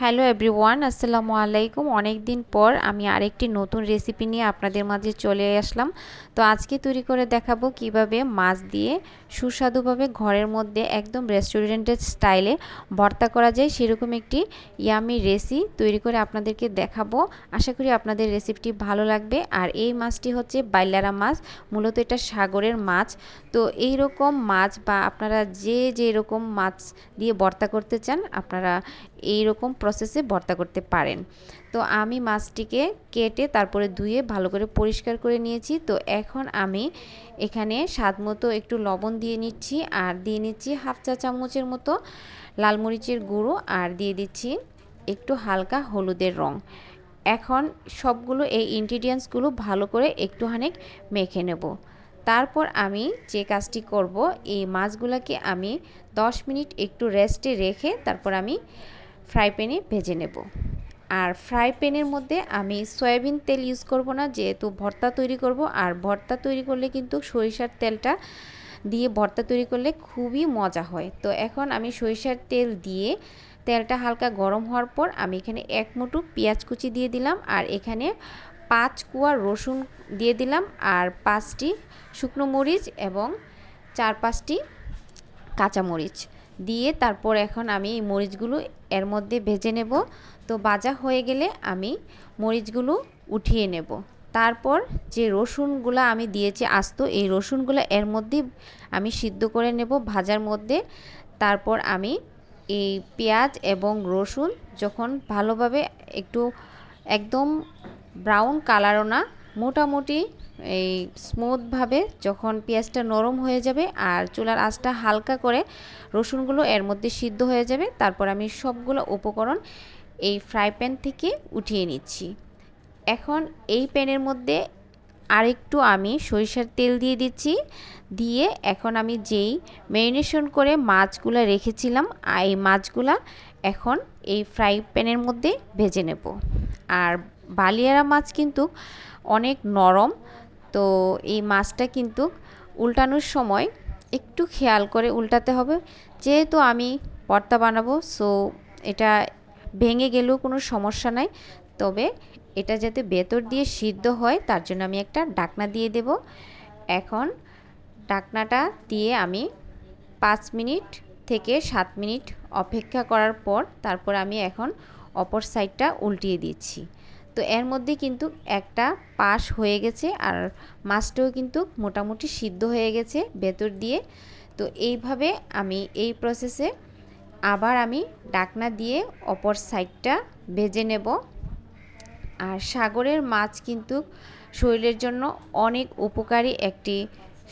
Hello everyone আসসালামু আলাইকুম। অনেক দিন পর আমি আরেকটি নতুন রেসিপি নিয়ে আপনাদের মাঝে চলে আসলাম। তো আজকে তৈরি করে দেখাবো কীভাবে মাছ দিয়ে সুস্বাদুভাবে ঘরের মধ্যে একদম রেস্টুরেন্টের স্টাইলে ভর্তা করা যায় সেরকম একটি ইয়ামি রেসি তৈরি করে আপনাদেরকে দেখাবো। আশা করি আপনাদের রেসিপিটি ভালো লাগবে। আর এই মাছটি হচ্ছে বাইলারা মাছ, মূলত এটা সাগরের মাছ। তো এই রকম মাছ বা আপনারা যে যে রকম মাছ দিয়ে ভর্তা করতে চান, আপনারা এই রকম প্রসেসে ভর্তা করতে পারেন। তো আমি মাছটিকে কেটে তারপরে ধুয়ে ভালো করে পরিষ্কার করে নিয়েছি। তো এখন আমি এখানে স্বাদ মতো একটু লবণ দিয়ে নিচ্ছি আর দিয়ে নিচ্ছি হাফ চা চামচের মতো লাল মরিচের গুঁড়ো আর দিয়ে দিচ্ছি একটু হালকা হলুদের রং। এখন সবগুলো এই ইনগ্রিডিয়েন্টসগুলো ভালো করে একটুখানি মেখে নেব। তারপর আমি যে কাজটি করব, এই মাছগুলোকে আমি 10 মিনিট একটু রেস্টে রেখে তারপর আমি ফ্রাই প্যানে ভেজে নেব। আর ফ্রাই প্যানের মধ্যে আমি সয়াবিন তেল ইউজ করব না, যেহেতু ভর্তা তৈরি করব। আর ভর্তা তৈরি করলে কিন্তু সরিষার তেলটা দিয়ে ভর্তা তৈরি করলে খুবই মজা হয়। তো এখন আমি সরিষার তেল দিয়ে তেলটা হালকা গরম হওয়ার পর আমি এখানে এক মুঠো পেঁয়াজ কুচি দিয়ে দিলাম। আর এখানে পাঁচ কুয়া রসুন দিয়ে দিলাম। আর পাঁচটি শুকনো মরিচ এবং চার পাঁচটি কাঁচামরিচ দিয়ে তারপর এখন আমি এই মরিচগুলো এর মধ্যে ভেজে নেব। তো ভাজা হয়ে গেলে আমি মরিচগুলো উঠিয়ে নেব। তারপর যে রসুনগুলো আমি দিয়েছি আস্ত, এই রসুনগুলো এর মধ্যে আমি সিদ্ধ করে নেব ভাজার মধ্যে। তারপর আমি এই পেঁয়াজ এবং রসুন যখন ভালোভাবে একটু একদম ব্রাউন কালারও না, মোটামুটি এই স্মুথভাবে যখন পেঁয়াজটা নরম হয়ে যাবে আর চুলার আঁচটা হালকা করে রসুনগুলো এর মধ্যে সিদ্ধ হয়ে যাবে, তারপর আমি সবগুলো উপকরণ এই ফ্রাই প্যান থেকে উঠিয়ে নিচ্ছি। এখন এই প্যানের মধ্যে আরেকটু আমি সরিষার তেল দিয়ে দিচ্ছি, দিয়ে এখন আমি যেই ম্যারিনেশন করে মাছগুলো রেখেছিলাম এই মাছগুলা এখন এই ফ্রাই প্যানের মধ্যে ভেজে নেব। আর বালিয়ারা মাছ কিন্তু অনেক নরম তো এই মাছটা কিন্তু উল্টানোর সময় একটু খেয়াল করে উল্টাতে হবে। যেহেতু আমি পর্তা বানাবো সো এটা ভেঙে গেলেও কোনো সমস্যা নাই। তবে এটা যাতে ভেতর দিয়ে সিদ্ধ হয়, তার জন্য আমি একটা ডাকনা দিয়ে দেব। এখন ডাকনাটা দিয়ে আমি পাঁচ মিনিট থেকে সাত মিনিট অপেক্ষা করার পর তারপর আমি এখন অপর সাইডটা উল্টিয়ে দিচ্ছি। তো এর মধ্যে কিন্তু একটা পাশ হয়ে গেছে আর মাছটাও কিন্তু মোটামুটি সিদ্ধ হয়ে গেছে ভেতর দিয়ে। তো এইভাবে আমি এই প্রসেসে আবার আমি ডাকনা দিয়ে অপর সাইডটা ভেজে নেব। আর সাগরের মাছ কিন্তু শরীরের জন্য অনেক উপকারী একটি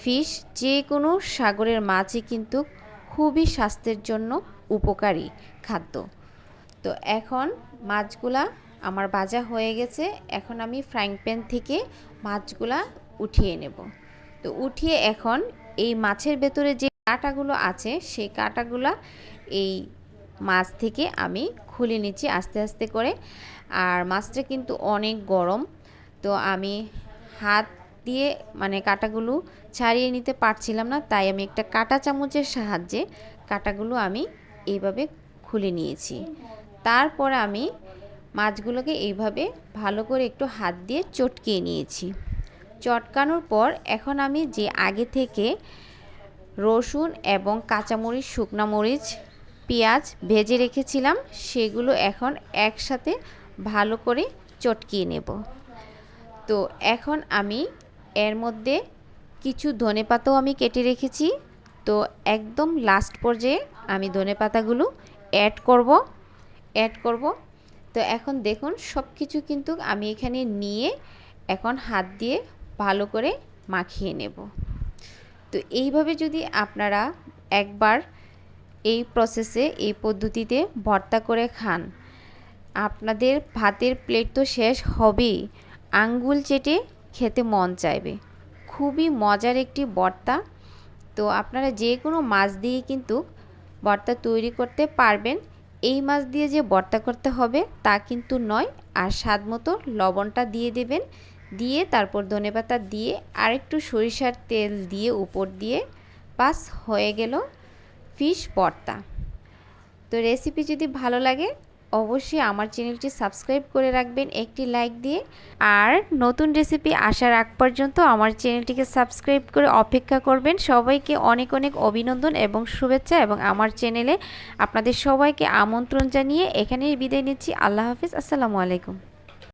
ফিশ যে কোনো সাগরের মাছই কিন্তু খুবই স্বাস্থ্যের জন্য উপকারী খাদ্য। তো এখন মাছগুলা আমার ভাজা হয়ে গেছে, এখন আমি ফ্রাইং প্যান থেকে মাছগুলা উঠিয়ে নেব। তো উঠিয়ে এখন এই মাছের ভেতরে যে কাঁটাগুলো আছে, সেই কাঁটাগুলা এই মাছ থেকে আমি খুলে নিচ্ছি আস্তে আস্তে করে। আর মাছটা কিন্তু অনেক গরম, তো আমি হাত দিয়ে মানে কাঁটাগুলো ছাড়িয়ে নিতে পারছিলাম না, তাই আমি একটা কাঁটা চামচের সাহায্যে কাঁটাগুলো আমি এইভাবে খুলে নিয়েছি। তারপর আমি মাছগুলোকে এইভাবে ভালো করে একটু হাত দিয়ে চটকিয়ে নিয়েছি। চটকানোর পর এখন আমি যে আগে থেকে রসুন এবং কাঁচামরিচ, শুকনা মরিচ, পেঁয়াজ ভেজে রেখেছিলাম, সেগুলো এখন একসাথে ভালো করে চটকিয়ে নেব। তো এখন আমি এর মধ্যে কিছু ধনে পাতাও আমি কেটে রেখেছি। তো একদম লাস্ট পর্যায়ে আমি ধনে পাতাগুলো অ্যাড করব। অ্যাড করব। তো এখন দেখুন সব কিছু কিন্তু আমি এখানে নিয়ে এখন হাত দিয়ে ভালো করে মাখিয়ে নেব। তো এইভাবে যদি আপনারা একবার এই প্রসেসে এই পদ্ধতিতে ভর্তা করে খান, আপনাদের ভাতের প্লেট তো শেষ হবেই, আঙ্গুল চেটে খেতে মন চাইবে। খুবই মজার একটি ভর্তা। তো আপনারা যে কোনো মাছ দিয়ে কিন্তু ভর্তা তৈরি করতে পারবেন। এই মাছ দিয়ে যে বর্তা করতে হবে তা কিন্তু নয়, আর স্বাদ মতো লবণটা দিয়ে দেবেন। দিয়ে তারপর ধনেপাতা দিয়ে আর একটু সরিষার তেল দিয়ে উপর দিয়ে পাস হয়ে গেল ফিশ বর্তা। তো রেসিপি যদি ভালো লাগে অবশ্যই আমার চ্যানেলটি সাবস্ক্রাইব করে রাখবেন, একটি লাইক দিয়ে। আর নতুন রেসিপি আসার আগ পর্যন্ত আমার চ্যানেলটিকে সাবস্ক্রাইব করে অপেক্ষা করবেন। সবাইকে অনেক অনেক অভিনন্দন এবং শুভেচ্ছা এবং আমার চ্যানেলে আপনাদের সবাইকে আমন্ত্রণ জানিয়ে এখানেই বিদায় নিচ্ছি। আল্লাহ হাফিজ, আসসালামু আলাইকুম।